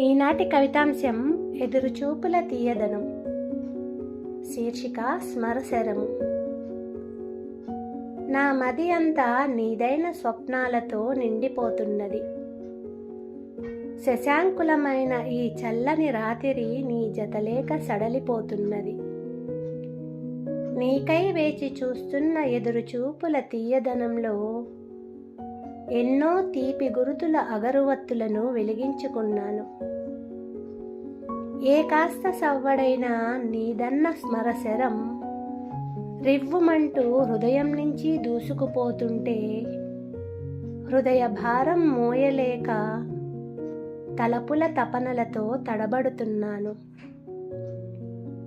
ఈనాటి కవితాంశం ఎదురుచూపుల తీయదనం. శీర్షిక స్మరశరము నా మది అంతా నీదైన స్వప్నాలతో నిండిపోతున్నది. శశాంకులమైన ఈ చల్లని రాతిరి నీ జతలేక సడలిపోతున్నది. నీకై వేచి చూస్తున్న ఎదురుచూపుల తీయదనంలో ఎన్నో తీపి గురుతుల అగరువత్తులను వెలిగించుకున్నాను. ఏ కాస్త సవ్వడైన నీదన్న స్మరశరం రివ్వుమంటూ హృదయం నుంచి దూసుకుపోతుంటే హృదయ భారం మోయలేక తలపుల తపనలతో తడబడుతున్నాను.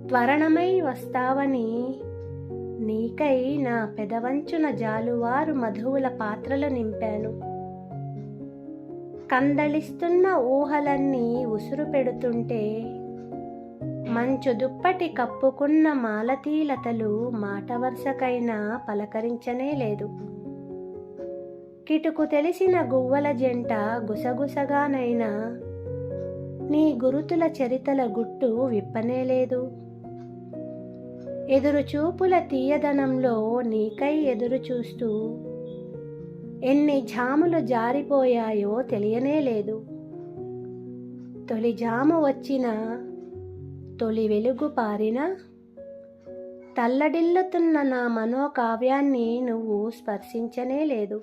త్వరణమై వస్తావని నీకై నా పెదవంచున జాలువారు మధువుల పాత్రలు నింపాను. కందళిస్తున్న ఊహలన్నీ ఉసురు పెడుతుంటే మంచు దుప్పటి కప్పుకున్న మాలతీలతలు మాట వరుసకైనా పలకరించనే లేదు. కిటుకు తెలిసిన గువ్వల జంట గుసగుసగానైనా నీ గురుతుల చరితల గుట్టు విప్పనే ఎదురుచూపుల తీయదనంలో నీకై ఎదురు చూస్తూ ఎన్ని జాములు జారిపోయాయో తెలియనే లేదు. తొలి జాము వచ్చిన తొలి వెలుగు పారిన? తల్లడిల్లుతున్న నా మనోకావ్యాన్ని నువ్వు స్పర్శించనే లేదు.